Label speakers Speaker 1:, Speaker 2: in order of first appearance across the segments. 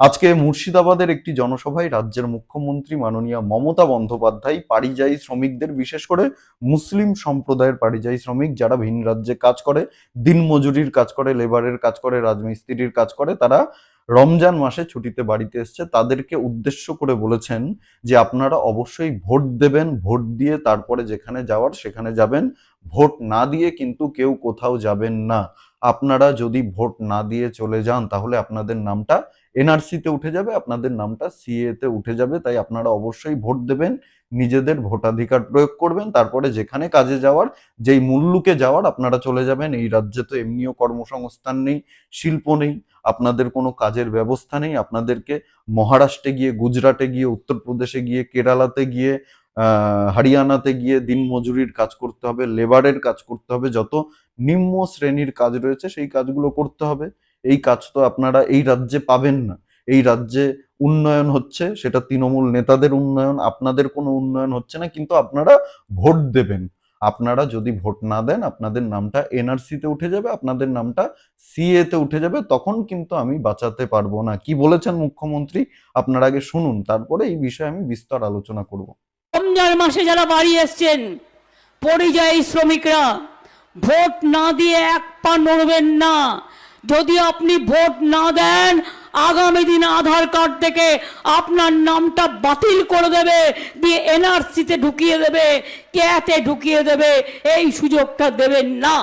Speaker 1: আজকে মুর্শিদাবাদের একটি জনসভায় রাজ্যের মুখ্যমন্ত্রী মাননীয় মমতা বন্দ্যোপাধ্যায় পারিযায়ী শ্রমিকদের, বিশেষ করে মুসলিম সম্প্রদায়ের পারিযায়ী শ্রমিক যারা ভিন রাজ্যে কাজ করে দিনমজুরির কাজ করে, লেবারের কাজ করে, রাজমিস্ত্রির কাজ করে, তারা রমজান মাসে ছুটিতে বাড়িতে এসছে। তাদেরকে উদ্দেশ্য করে বলেছেন যে আপনারা অবশ্যই ভোট দেবেন, ভোট দিয়ে তারপরে যেখানে যাওয়ার সেখানে যাবেন। ভোট না দিয়ে কিন্তু কেউ কোথাও যাবেন না। আপনারা যদি ভোট না দিয়ে চলে যান, তাহলে আপনাদের নামটা এনআরসিতে উঠে যাবে, আপনাদের নামটা সিএ তে উঠে যাবে, তাই আপনারা অবশ্যই ভোট দেবেন, নিজেদের ভোটাধিকার প্রয়োগ করবেন, তারপরে যেখানে কাজে যাওয়ার, যেই মুল্লুকে যাওয়ার, আপনারা চলে যাবেন, এই রাজ্যে তো এমনিও কর্মসংস্থান নেই, শিল্প নেই, আপনাদের কোনো কাজের ব্যবস্থা নেই, আপনাদেরকে মহারাষ্ট্রে গিয়ে, গুজরাটে গিয়ে, উত্তরপ্রদেশে গিয়ে, কেরালাতে গিয়ে হরিয়ানাতে গিয়ে দিনমজুরির কাজ করতে হবে, লেবারের কাজ করতে হবে, যত নিম্ন শ্রেণির কাজ রয়েছে, সেই কাজগুলো করতে হবে। এই কাজ তো আপনারা এই রাজ্যে পাবেন না। এই রাজ্যে উন্নয়ন হচ্ছে, সেটা তৃণমূল নেতাদের উন্নয়ন, আপনাদের কোনো উন্নয়ন হচ্ছে না, কিন্তু আপনারা ভোট দেবেন। আপনারা যদি ভোট না দেন, আপনাদের নামটা এনআরসিতে উঠে যাবে, আপনাদের নামটা সিএ তে উঠে যাবে, তখন কিন্তু আমি বাঁচাতে পারব না। কি বলেছেন মুখ্যমন্ত্রী? আপনারা আগে শুনুন, তারপরে এই বিষয়ে আমি বিস্তর আলোচনা করব।
Speaker 2: রমজান মাসে যারা বাড়ি এসছেন, পরিযায়ী শ্রমিকরা, ভোট না দিয়ে এক পা নড়বেন না। যদি আপনি ভোট না দেন, আগামী দিন আধার কার্ড থেকে আপনার নামটা বাতিল করে দেবে, দিয়ে এনআরসিতে ঢুকিয়ে দেবে, ক্যাতে ঢুকিয়ে দেবে, এই সুযোগটা দেবেন না।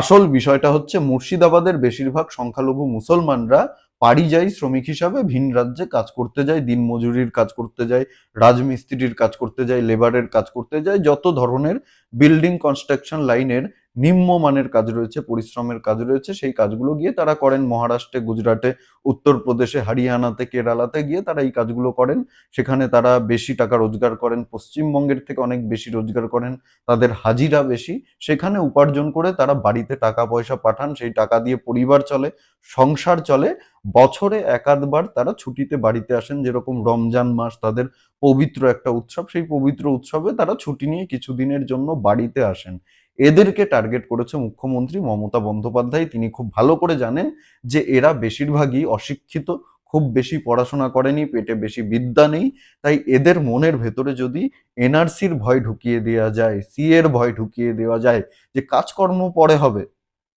Speaker 1: আসল বিষয়টা হচ্ছে মুর্শিদাবাদের বেশিরভাগ সংখ্যালঘু মুসলমানরা পারিযায়ী শ্রমিক হিসাবে, ভিন রাজ্যে কাজ করতে যায় দিনমজুরির কাজ করতে যায়, রাজমিস্ত্রির কাজ করতে যায়, লেবারের কাজ করতে যায়, যত ধরনের বিল্ডিং কনস্ট্রাকশন লাইনের নিম্নমানের কাজ রয়েছে, পরিশ্রমের কাজ রয়েছে, সেই কাজগুলো গিয়ে তারা করেন। মহারাষ্ট্রে, গুজরাটে, উত্তরপ্রদেশে, হরিয়ানাতে, কেরালাতে গিয়ে তারা এই কাজগুলো করেন। সেখানে তারা বেশি টাকা রোজগার করেন। পশ্চিমবঙ্গের থেকে অনেক বেশি রোজগার করেন। তাদের হাজিরা বেশি। সেখানে উপার্জন করে তারা বাড়িতে টাকা পয়সা পাঠান। সেই টাকা দিয়ে পরিবার চলে, সংসার চলে। বছরে একাধবার তারা ছুটিতে বাড়িতে আসেন। যেরকম রমজান মাস, তাদের পবিত্র একটা উৎসব। সেই পবিত্র উৎসবে তারা ছুটি নিয়ে কিছুদিনের জন্য বাড়িতে আসেন। এদেরকে টার্গেট করেছে মুখ্যমন্ত্রী মমতা বন্দ্যোপাধ্যায়। তিনি খুব ভালো করে জানেন যে এরা বেশিরভাগই অশিক্ষিত, খুব বেশি পড়াশোনা করেনি, পেটে বেশি বিদ্যা নেই। তাই এদের মনের ভেতরে যদি এনআরসির ভয় ঢুকিয়ে দেওয়া যায় সি এর ভয় ঢুকিয়ে দেওয়া যায় যে কাজকর্ম পরে হবে,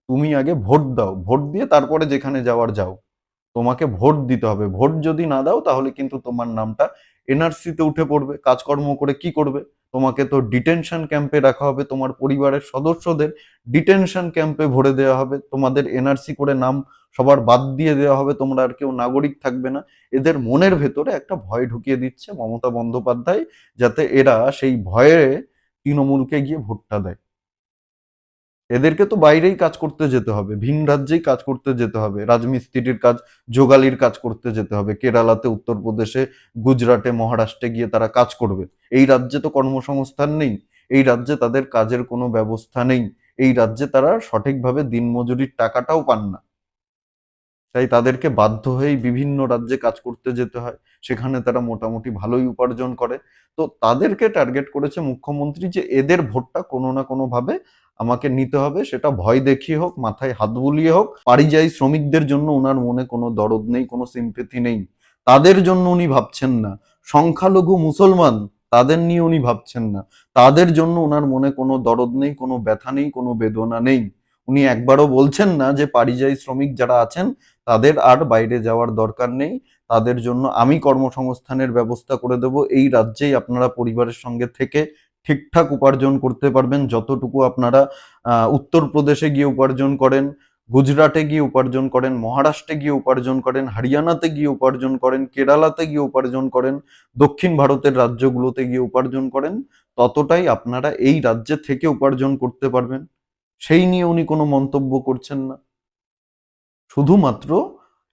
Speaker 1: তুমি আগে ভোট দাও। ভোট দিয়ে তারপরে যেখানে যাওয়ার যাও। তোমাকে ভোট দিতে হবে। ভোট যদি না দাও, তাহলে কিন্তু তোমার নামটা এনআরসিতে উঠে পড়বে। কাজকর্ম করে কি করবে? তোমাকে তো ডিটেনশন ক্যাম্পে রাখা হবে, তোমার পরিবারের সদস্যদের ডিটেনশন ক্যাম্পে ভরে দেওয়া হবে, তোমাদের এনআরসি করে নাম সবার বাদ দিয়ে দেওয়া হবে, তোমরা আর কেউ নাগরিক থাকবে না। এদের মনের ভেতরে একটা ভয় ঢুকিয়ে দিচ্ছে মমতা বন্দ্যোপাধ্যায়, যাতে এরা সেই ভয়ে তৃণমূলকে গিয়ে ভোটটা দেয়। এদেরকে তো বাইরেই কাজ করতে যেতে হবে, ভিন রাজ্যেই কাজ করতে যেতে হবে, রাজমিস্ত্রির কাজ, যোগালির কাজ করতে যেতে হবে, কেরালাতে, উত্তরপ্রদেশে, গুজরাটে, মহারাষ্ট্রে গিয়ে তারা কাজ করবে। এই রাজ্যে তো কর্মসংস্থান নেই, এই রাজ্যে তাদের কাজের কোনো ব্যবস্থা নেই, এই রাজ্যে তারা সঠিকভাবে দিনমজুরির টাকাটাও পান না। তাই তাদেরকে বাধ্য হয়েই বিভিন্ন রাজ্যে কাজ করতে যেতে হয়। সেখানে তারা মোটামুটি ভালোই উপার্জন করে। তো তাদেরকে টার্গেট করেছে মুখ্যমন্ত্রী যে এদের ভোটটা কোনো না কোনো ভাবে আমাকে নিতে হবে, সেটা ভয় দেখিয়ে হোক, মাথায় হাত বুলিয়ে হোক। পারিযায়ী শ্রমিকদের জন্য ওনার মনে কোনো দরদ নেই, কোনো সিম্পেথি নেই। তাদের জন্য উনি ভাবছেন না। সংখ্যালঘু মুসলমান, তাদের নিয়ে উনি ভাবছেন না। তাদের জন্য ওনার মনে কোনো দরদ নেই, কোনো ব্যথা নেই, কোনো বেদনা নেই। উনি একবারও বলছেন না যে পারিযায়ী শ্রমিক যারা আছেন, তাদের আর বাইরে যাওয়ার দরকার নেই। তাদের জন্য আমি কর্মসংস্থানের ব্যবস্থা করে দেব। এই রাজ্যেই আপনারা পরিবারের সঙ্গে থেকে ঠিকঠাক উপার্জন করতে পারবেন। যতটুকু আপনারা উত্তরপ্রদেশে গিয়ে উপার্জন করেন, গুজরাটে গিয়ে উপার্জন করেন, মহারাষ্ট্রে গিয়ে উপার্জন করেন, হরিয়ানাতে গিয়ে উপার্জন করেন, কেরালাতে গিয়ে উপার্জন করেন, দক্ষিণ ভারতের রাজ্যগুলোতে গিয়ে উপার্জন করেন, ততটাই আপনারা এই রাজ্যে থেকে উপার্জন করতে পারবেন। সেই নিয়ে উনি কোনো মন্তব্য করছেন না। শুধুমাত্র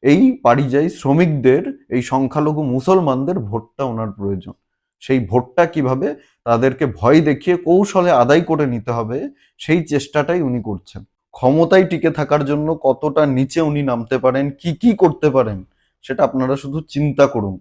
Speaker 1: এই পারিযায়ী শ্রমিকদের, এই সংখ্যালঘু মুসলমানদের ভোটটা ওনার প্রয়োজন। সেই ভোটটা কীভাবে তাদেরকে ভয় দেখিয়ে কৌশলে আদায় করে নিতে হবে, সেই চেষ্টাটাই উনি করছেন। ক্ষমতায় টিকে থাকার জন্য কতটা নিচে উনি নামতে পারেন, কি কি করতে পারেন, সেটা আপনারা শুধু চিন্তা করুন।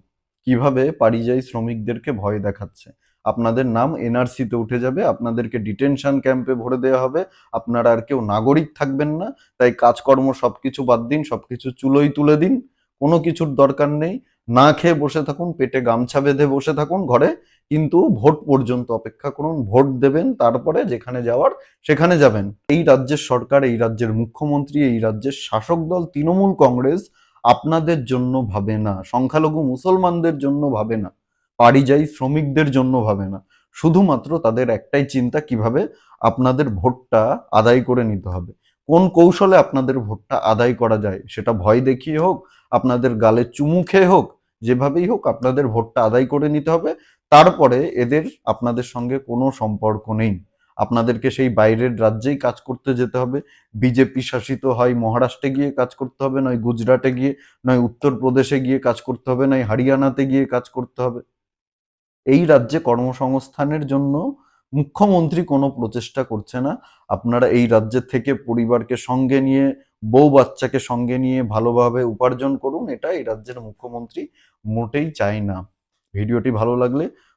Speaker 1: কীভাবে পারিযায়ী শ্রমিকদেরকে ভয় দেখাচ্ছে? আপনাদের নাম এনআরসিতে উঠে যাবে, আপনাদেরকে ডিটেনশন ক্যাম্পে ভরে দেওয়া হবে, আপনারা আর কেউ নাগরিক থাকবেন না, তাই কাজকর্ম সবকিছু বাদ দিন, সবকিছু চুলোই তুলে দিন, কোনো কিছুর দরকার নেই, না খেয়ে বসে থাকুন, পেটে গামছা বেঁধে বসে থাকুন ঘরে, কিন্তু ভোট পর্যন্ত অপেক্ষা করুন, ভোট দেবেন, তারপরে যেখানে যাওয়ার সেখানে যাবেন। এই রাজ্যের সরকার, এই রাজ্যের মুখ্যমন্ত্রী, এই রাজ্যের শাসক দল, তৃণমূল কংগ্রেস আপনাদের জন্য ভাবে না, সংখ্যালঘু মুসলমানদের জন্য ভাবে না, পারিযায়ী শ্রমিকদের জন্য ভাবে না। শুধুমাত্র তাদের একটাই চিন্তা, কীভাবে আপনাদের ভোটটা আদায় করে নিতে হবে। কোন কৌশলে আপনাদের ভোটটা আদায় করা যায়, সেটা ভয় দেখিয়ে হোক, আপনাদের গালে চুমু খেয়ে হোক, যেভাবেই হোক আপনাদের ভোটটা আদায় করে নিতে হবে। তারপরে এদের আপনাদের সঙ্গে কোনো সম্পর্ক নেই। আপনাদেরকে সেই বাইরের রাজ্যেই কাজ করতে যেতে হবে। বিজেপি শাসিত হয় মহারাষ্ট্রে গিয়ে কাজ করতে হবে, নয় গুজরাটে গিয়ে, নয় উত্তরপ্রদেশে গিয়ে কাজ করতে হবে, নয় হরিয়ানাতে গিয়ে কাজ করতে হবে। এই রাজ্যে কর্মসংস্থানের জন্য মুখ্যমন্ত্রী কোনো প্রচেষ্টা করছে না। আপনারা এই রাজ্যের থেকে পরিবারকে সঙ্গে নিয়ে, বউ বাচ্চাকে সঙ্গে নিয়ে ভালোভাবে উপার্জন করুন এটা এই রাজ্যের মুখ্যমন্ত্রী মোটেই চায় না। ভিডিওটি ভালো লাগলে